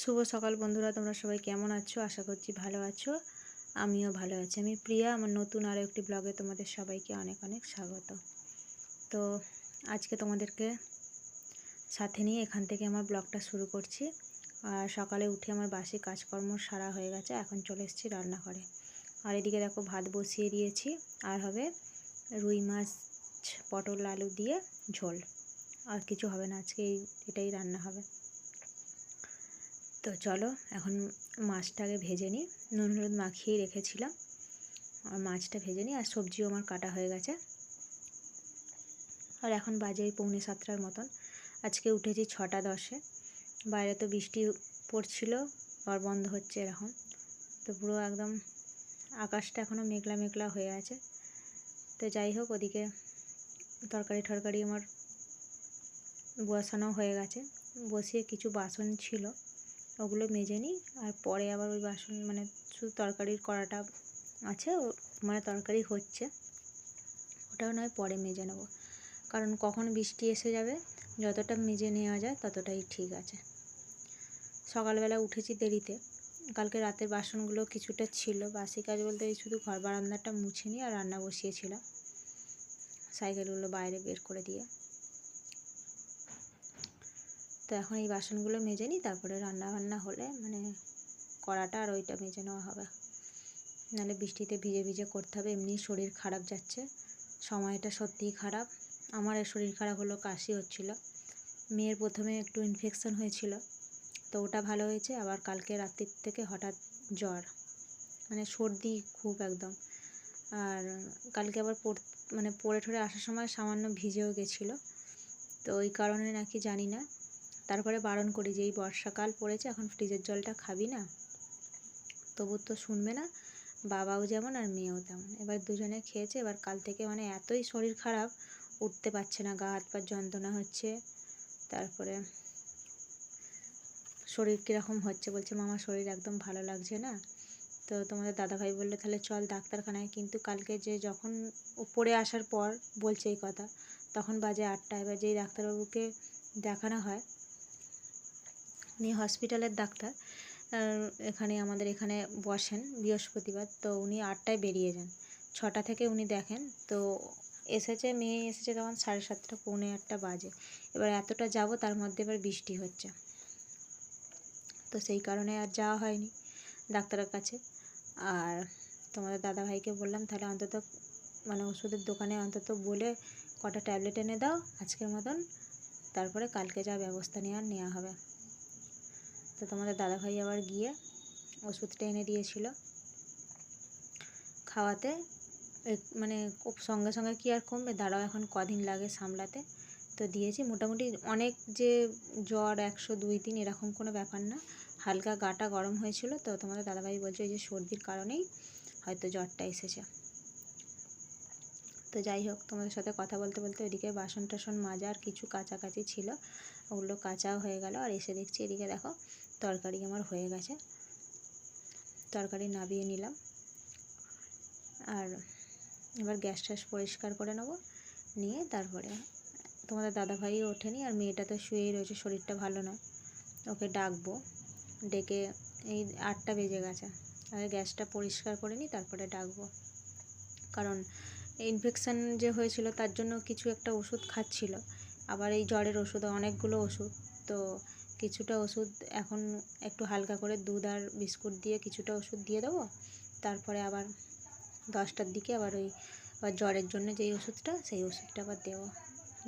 শুভ সকাল বন্ধুরা, তোমরা সবাই কেমন আছো? আশা করছি ভালো আছো। আমিও ভালো আছি। আমি প্রিয়া, আমার নতুন আরও একটি ব্লগে তোমাদের সবাইকে অনেক অনেক স্বাগত। তো আজকে তোমাদেরকে সাথে নিয়ে এখান থেকে আমার ব্লগটা শুরু করছি। আর সকালে উঠে আমার বাসি কাজকর্ম সারা হয়ে গেছে, এখন চলে এসেছি রান্নাঘরে। আর এদিকে দেখো, ভাত বসিয়ে দিয়েছি। আর হবে রুই মাছ, পটল, আলু দিয়ে ঝোল। আর কিছু হবে না, আজকে এই এটাই রান্না হবে। তো চলো, এখন মাছটাকে ভেজে নিই। নুন হলুদ মাখিয়ে রেখেছিলাম। আর মাছটা ভেজে নিই, আর সবজিও আমার কাটা হয়ে গেছে। আর এখন বাজে পৌনে সাতটার মতন। আজকে উঠেছি ছটা দশে। বাইরে তো বৃষ্টি পড়ছিল আবার বন্ধ হচ্ছে এরকম। তো পুরো একদম আকাশটা এখনও মেঘলা মেঘলা হয়ে আছে। তো যাই হোক, ওদিকে তরকারি টরকারি আমার বসানো হয়ে গেছে। বসিয়ে কিছু বাসন ছিল। ওগুলো মেজে নিই। আর পরে আবার ওই বাসন মানে শুধু তরকারির কড়াটা আছে মানে তরকারি হচ্ছে। ওটাও নয়, পরে মেজে নেব। কারণ কখন বৃষ্টি এসে যাবে, যতটা মেজে নেওয়া যায়, ততটাই ঠিক আছে। সকালবেলা উঠেছি দেরিতে। কালকে রাতের বাসনগুলো কিছুটা ছিল। বাসি কাজ বলতে এই শুধু ঘর বারান্দাটা মুছে নিয়ে আর রান্না বসিয়েছিলাম। সাইকেলগুলো বাইরে বের করে দিয়ে। তো এখন এই বাসনগুলো মেজে নিই, তারপরে রান্না বান্না হলে মানে কড়াটা আর ওইটা মেজে নেওয়া হবে। নাহলে বৃষ্টিতে ভিজে ভিজে করতে হবে, এমনি শরীর খারাপ যাচ্ছে। সময়টা সত্যিই খারাপ। আমার শরীর খারাপ হলো কাশি হচ্ছিল। মেয়ের প্রথমে একটু ইনফেকশন হয়েছিল, তো ওটা ভালো হয়েছে, আবার কালকে রাত্রির থেকে হঠাৎ জ্বর। মানে সর্দি খুব একদম। আর কালকে আবার পড় মানে পড়ে ঠরে আসার সময় সামান্য ভিজেও গেছিল। তো ওই কারণে নাকি জানি না। তারপরে বারণ করি যে, এই বর্ষাকাল পড়েছে, এখন ফ্রিজের জলটা খাবি না? তবু তো শুনবে না, বাবাও যেমন আর মেয়েও তেমন। এবার দুজনে খেয়েছে, এবার কাল থেকে মানে এতই শরীর খারাপ, উঠতে পারছে না, গা হাত পা যন্ত্রণা হচ্ছে। তারপরে শরীর কীরকম হচ্ছে বলছে, মামা, শরীর একদম ভালো লাগছে না। তো তোমাদের দাদাভাই বললে, তাহলে চল ডাক্তারখানায়। কিন্তু কালকে যে যখন পড়ে আসার পর বলছে এই কথা, তখন বাজে আটটা এবার যেই ডাক্তারবাবুকে দেখানো হয় উনি হসপিটালের ডাক্তার এখানে আমাদের এখানে বসেন বৃহস্পতিবার, তো উনি আটটায় বেরিয়ে যান। ছটা থেকে উনি দেখেন, তো এসেছে, মেয়ে এসেছে তখন সাড়ে সাতটা, পৌনে আটটা বাজে। এবার এতটা যাব, তার মধ্যে এবার বৃষ্টি হচ্ছে। তো সেই কারণে আর যাওয়া হয়নি ডাক্তারের কাছে। আর তোমাদের দাদাভাইকে বললাম, তাহলে অন্তত মানে ওষুধের দোকানে অন্তত বলে কটা ট্যাবলেট এনে দাও, আজকের মতন। তারপরে কালকে যা ব্যবস্থা নেওয়ার, নেওয়া হবে। তো তোমাদের দাদাভাই আবার গিয়ে ওষুধটা এনে দিয়েছিল খাওয়াতে। মানে খুব সঙ্গে সঙ্গে কি আর কমবে? দাঁড়াও, এখন কদিন লাগে সামলাতে। তো দিয়েছি। মোটামুটি অনেক যে জ্বর, একশো দুই তিন এরকম কোনো ব্যাপার না। হালকা গাটা গরম হয়েছিল। তো তোমাদের দাদাভাই বলছে ওই যে সর্দির কারণেই হয়তো জ্বরটা এসেছে। তো যাই হোক, তোমাদের সাথে কথা বলতে বলতে ওইদিকে বাসন টাসন মাজার কিছু কাছাকাছি ছিল। ওগুলো কাঁচাও হয়ে গেল আর এসে দেখছি এদিকে দেখো তরকারি আমার হয়ে গেছে। তরকারি নাবিয়ে নিলাম। আর এবার গ্যাস ট্যাস পরিষ্কার করে নেব। নিয়ে তারপরে তোমাদের দাদাভাইও ওঠেনি আর মেয়েটা তো শুয়েই রয়েছে, শরীরটা ভালো নয়। ওকে ডাকবো। ডেকে এই আটটা বেজে গেছে। আর গ্যাসটা পরিষ্কার করে নিই, তারপরে ডাকবো। কারণ ইনফেকশান যে হয়েছিল তার জন্য কিছু একটা ওষুধ খাচ্ছিল। আবার এই জ্বরের ওষুধ, অনেকগুলো ওষুধ। তো কিছুটা ওষুধ এখন একটু হালকা করে দুধ আর বিস্কুট দিয়ে কিছুটা ওষুধ দিয়ে দেবো। তারপরে আবার দশটার দিকে আবার ওই, আবার জ্বরের জন্য যেই ওষুধটা, সেই ওষুধটা আবার দেবো।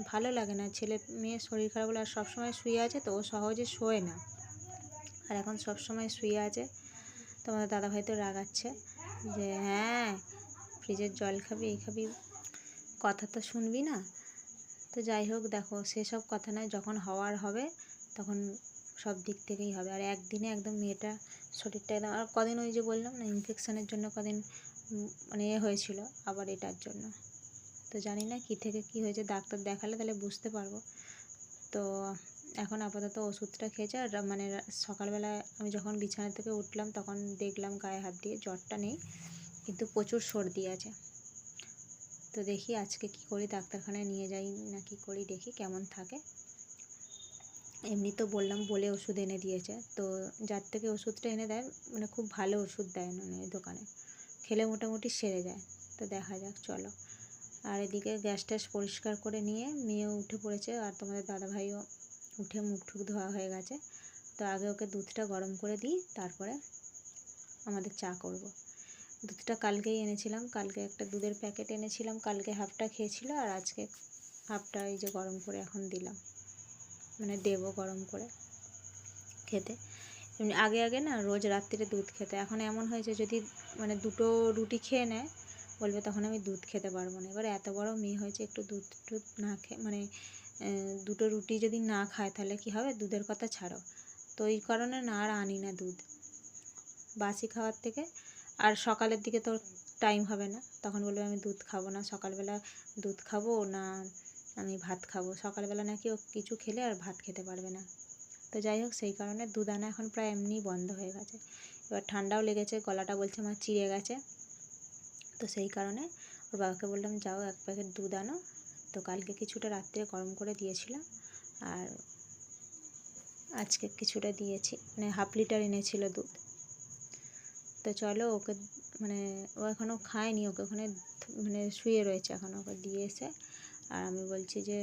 ভালো লাগে না, ছেলে মেয়ের শরীর খারাপ হলে আর সবসময় শুয়ে আছে তো ও সহজে শোয় না। আর এখন সবসময় শুয়ে আছে। তোমাদের দাদাভাই তো রাগাচ্ছে যে হ্যাঁ ফ্রিজের জল খাবি, এই খাবি, কথা তো শুনবি না। তো যাই হোক, দেখো, সেসব কথা নয়, যখন হওয়ার হবে, তখন সব দিক থেকেই হবে। আর একদিনে একদম মেয়েটা শরীরটা একদম, আর কদিন ওই যে বললাম না ইনফেকশানের জন্য কদিন মানে এ হয়েছিল, আবার এটার জন্য। তো জানি না কী থেকে কী হয়েছে, ডাক্তার দেখালে তাহলে বুঝতে পারব। তো এখন আপাতত ওষুধটা খেয়েছে, আর মানে সকালবেলা আমি যখন বিছানা থেকে উঠলাম, তখন দেখলাম গায়ে হাত দিয়ে জ্বরটা নেই। কিন্তু প্রচুর সর্দি আছে। তো দেখি আজকে কি করি, ডাক্তারখানায় নিয়ে যাই না কি করি, দেখি কেমন থাকে। এমনি তো বললাম বলে ওষুধ এনে দিয়েছে, তো যার থেকে ওষুধটা এনে দেয় মানে খুব ভালো ওষুধ দেয় মানে দোকানে। খেলে মোটামুটি সেরে যায়, তো দেখা যাক, চলো। আর এদিকে গ্যাস ট্যাস পরিষ্কার করে নিয়ে মেয়েও উঠে পড়েছে, আর তোমাদের দাদাভাইও উঠে মুখ ঠুক ধোয়া হয়ে গেছে। তো আগে ওকে দুধটা গরম করে দিই, তারপরে আমাদের চা করব। দুধটা কালকেই এনেছিলাম, কালকে একটা দুধের প্যাকেট এনেছিলাম, কালকে হাফটা খেয়েছিল আর আজকে হাফটা এই যে গরম করে এখন দিলাম। মানে দেবো গরম করে খেতে। এমনি আগে আগে না রোজ রাত্রিরে দুধ খেতে, এখন এমন হয়েছে যদি মানে দুটো রুটি খেয়ে নেয়, বলবে তখন আমি দুধ খেতে পারব না। এবার এত বড় মেয়ে হয়েছে, একটু দুধ টুধ না খেয়ে মানে দুটো রুটি যদি না খায় তাহলে কী হবে? দুধের কথা ছাড়ো। তো এই কারণে না আর আনি না দুধ। বাসি খাওয়ার থেকে আর সকালের দিকে তো টাইম হবে না। তখন বলবে, আমি দুধ খাব না। সকালবেলা দুধ খাব না, আমি ভাত খাব। সকালবেলা নাকি ও কিছু খেলে আর ভাত খেতে পারবে না। তো যাই হোক, সেই কারণে দুধ আনা এখন প্রায় এমনিই বন্ধ হয়ে গেছে। এবার ঠান্ডাও লেগেছে, গলাটা বলছে আমার চিড়ে গেছে। তো সেই কারণে ওর বাবাকে বললাম, যাও এক প্যাকেট দুধ আনো। তো কালকে কিছুটা রাত্রে গরম করে দিয়েছিলাম। আর আজকে কিছুটা দিয়েছি মানে হাফ লিটার এনেছিল দুধ। তো চলো ওকে মানে ও এখনও খায়নি, ওকে ওখানে মানে শুয়ে রয়েছে এখন, ওকে দিয়ে এসে। আর আমি বলছি যে,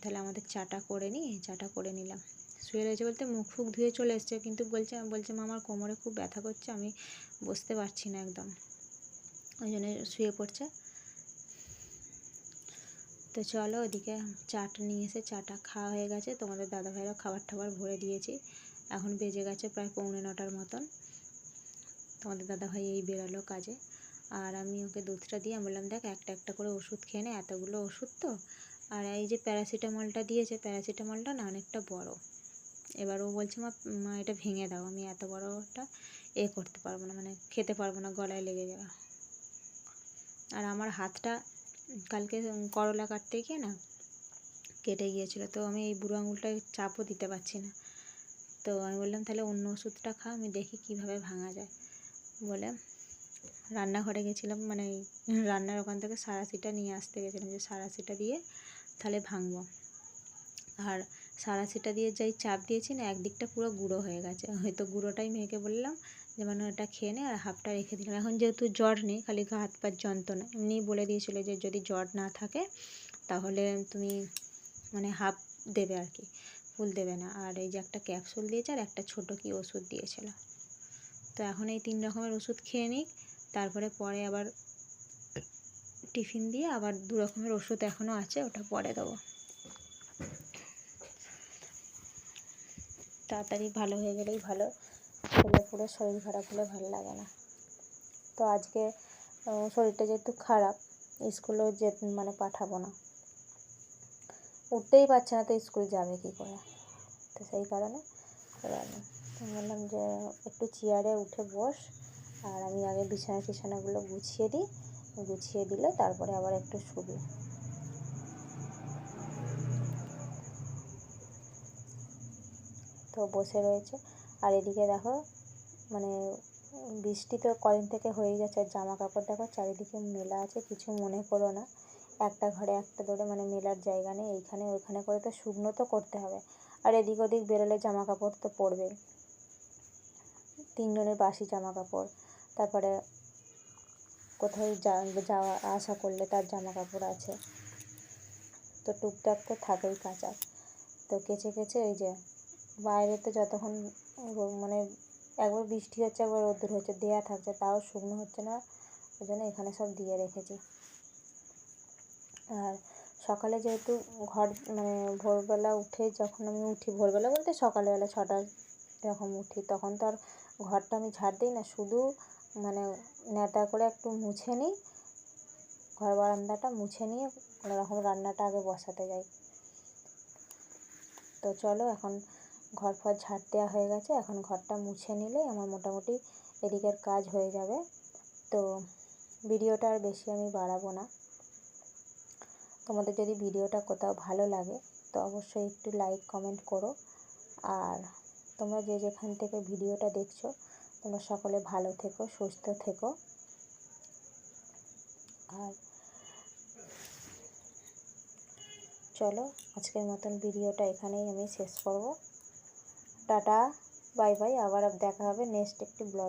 তাহলে আমাদের চাটা করে নিই চাটা করে নিলাম। শুয়ে রয়েছে বলতে মুখ ফুক ধুয়ে চলে এসছে, কিন্তু বলছে বলছে, মা, আমার কোমরে খুব ব্যথা করছে, আমি বসতে পারছি না একদম। ওই জন্য শুয়ে পড়ছে। তো চলো ওদিকে চাটা নিয়ে এসে, চাটা খাওয়া হয়ে গেছে। তোমাদের দাদাভাইরা খাবার টাবার ভরে দিয়েছি। এখন বেজে গেছে প্রায় পৌনে নটার মতন। তোমাদের দাদাভাই এই বেরোলো কাজে। আর আমি ওকে দুধটা দিয়ে, আমি বললাম, দেখ, একটা একটা করে ওষুধ খেয়ে নে, এতগুলো ওষুধ তো। আর এই যে প্যারাসিটামলটা দিয়েছে, প্যারাসিটামলটা না অনেকটা বড়। এবার ও বলছে, মা এটা ভেঙে দাও, আমি এত বড়টা এ করতে পারব না মানে খেতে পারব না, গলায় লেগে যাবে আর আমার হাতটা কালকে করলা কাটতে গিয়ে না কেটে গিয়েছিল, তো আমি এই বুড়ো আঙুলটায় চাপও দিতে পারছি না। তো আমি বললাম, তাহলে অন্য ওষুধটা খা, আমি দেখি কীভাবে ভাঙা যায়। বলে রান্নাঘরে গেছিলাম মানে রান্নার ওখান থেকে সারাশিটা নিয়ে আসতে গেছিলাম যে সারাশিটা দিয়ে তাহলে ভাঙবো। আর সারাশিটা দিয়ে যাই চাপ দিয়েছি না, একদিকটা পুরো গুঁড়ো হয়ে গেছে। হয়তো গুঁড়োটাই মেয়েকে বললাম যে মানে ওটা খেয়ে নে আর হাফটা রেখে দিলাম। এখন যেহেতু জ্বর নেই, খালি গা হাত পার যন্ত্রণা, এমনিই বলে দিয়েছিলো যে যদি জ্বর না থাকে তাহলে তুমি মানে হাফ দেবে আর কি, ফুল দেবে না। আর এই যে একটা ক্যাপসুল দিয়েছে আর একটা ছোটো কি ওষুধ দিয়েছিলো। তো এখন এই তিন রকমের ওষুধ খেয়ে নিক। তারপরে পরে আবার টিফিন দিয়ে আবার দু রকমের ওষুধ এখনও আছে, ওটা পরে দেবো। তাড়াতাড়ি ভালো হয়ে গেলেই ভালো খেলে পুরো শরীর খারাপ হলে ভালো লাগে না। তো আজকে শরীরটা যেহেতু খারাপ স্কুলেও যে মানে পাঠাবো না। উঠতেই পারছে না, তো স্কুল যাবে কী করে? তো সেই কারণে বললাম যে, একটু চেয়ারে উঠে বস। আর আমি আগে বিছানা টিছানাগুলো গুছিয়ে দিই। গুছিয়ে দিলে তারপরে আবার একটু শুবি। তো বসে রয়েছে। আর এদিকে দেখো মানে বৃষ্টি তো কদিন থেকে হয়েই যাচ্ছে। আর জামা কাপড় দেখো, চারিদিকে মেলা আছে, কিছু মনে করো না। একটা ঘরে একটা ধরে মানে মেলার জায়গা নেই। এইখানে ওইখানে করে তো শুকনো তো করতে হবে। আর এদিক ওদিক বেরোলে জামা কাপড় তো পরবেই। তিনজনের বাসি জামা কাপড় তারপরে কোথাও যাওয়া, আসা করলে তার জামা কাপড় আছে। তো টুকটাক তো থাকেই কাঁচা। তো কেচে কেচে ওই যে বাইরে তো যতক্ষণ মানে একবার বৃষ্টি হচ্ছে, একবার রোদ্দুর হচ্ছে, দেয়া থাকছে, তাও শুকনো হচ্ছে না। ওই জন্য এখানে সব দিয়ে রেখেছি। আর সকালে যেহেতু ঘর মানে ভোরবেলা উঠে যখন আমি উঠি, ভোরবেলা বলতে সকালবেলা ছটা এরকম উঠি, তখন তো আর ঘরটা আমি ঝাড় দিই না, শুধু মানে ন্যাতা করে একটু মুছে নিই, ঘর বারান্দাটা মুছে নিয়ে কোনোরকম রান্নাটা আগে বসাতে যাই। তো চলো এখন ঘর ফর ঝাড় দেওয়া হয়ে গেছে, এখন ঘরটা মুছে নিলে আমার মোটামুটি এদিকের কাজ হয়ে যাবে। তো ভিডিওটা আর বেশি আমি বাড়াবো না। তোমাদের যদি ভিডিওটা কোথাও ভালো লাগে, তো অবশ্যই একটু লাইক কমেন্ট করো। আর তোমরা যে যেখান থেকে ভিডিওটা দেখছ, তোমরা সকলে ভালো থেকো, সুস্থ থেকো। আর চলো, আজকের মতন ভিডিওটা এখানেই আমি শেষ করব। টাটা, বাই বাই, আবার দেখা হবে নেক্সট একটি ব্লগ।